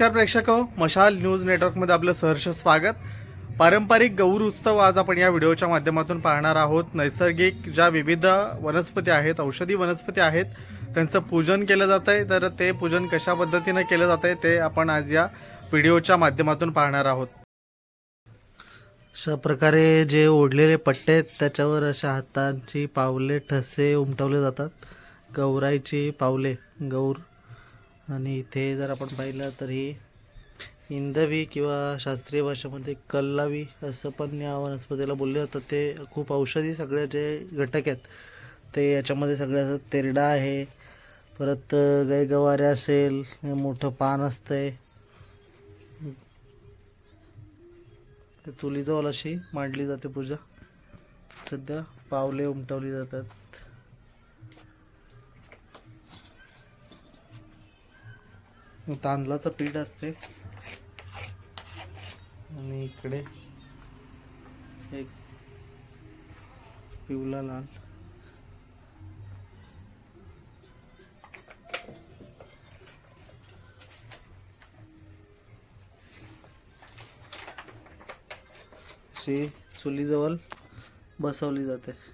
नमस्कार प्रेक्षक हो मशाल न्यूज नेटवर्कमध्ये आपलं सहर्ष स्वागत. पारंपरिक गौर उत्सव आज आपण या व्हिडिओच्या माध्यमातून पाहणार आहोत. नैसर्गिक ज्या विविध वनस्पती आहेत औषधी वनस्पती आहेत त्यांचं पूजन केलं जातं आहे तर ते पूजन कशा पद्धतीनं केलं जात आहे ते आपण आज या व्हिडिओच्या माध्यमातून पाहणार आहोत. अशा प्रकारे जे ओढलेले पट्टे आहेत त्याच्यावर अशा हातांची पावले ठसे उमटवले जातात. गौराईची पावले गौर आणि इथे जर आपण पाहिलं तर ही इंदवी किंवा शास्त्रीय भाषेमध्ये कल्लावी असं पण या वनस्पतीला बोलले जातं ते खूप औषधी सगळे जे घटक आहेत ते याच्यामध्ये सगळे असं तेरडा आहे परत गैगवारे असेल मोठं पान असतंय. ते चुलीजवळ अशी मांडली जाते पूजा. सध्या पावले उमटवली जातात. तांदळाचं पीठ असते. आणि इकडे एक पिवला लाल. अशी चुलीजवळ बसवली जाते.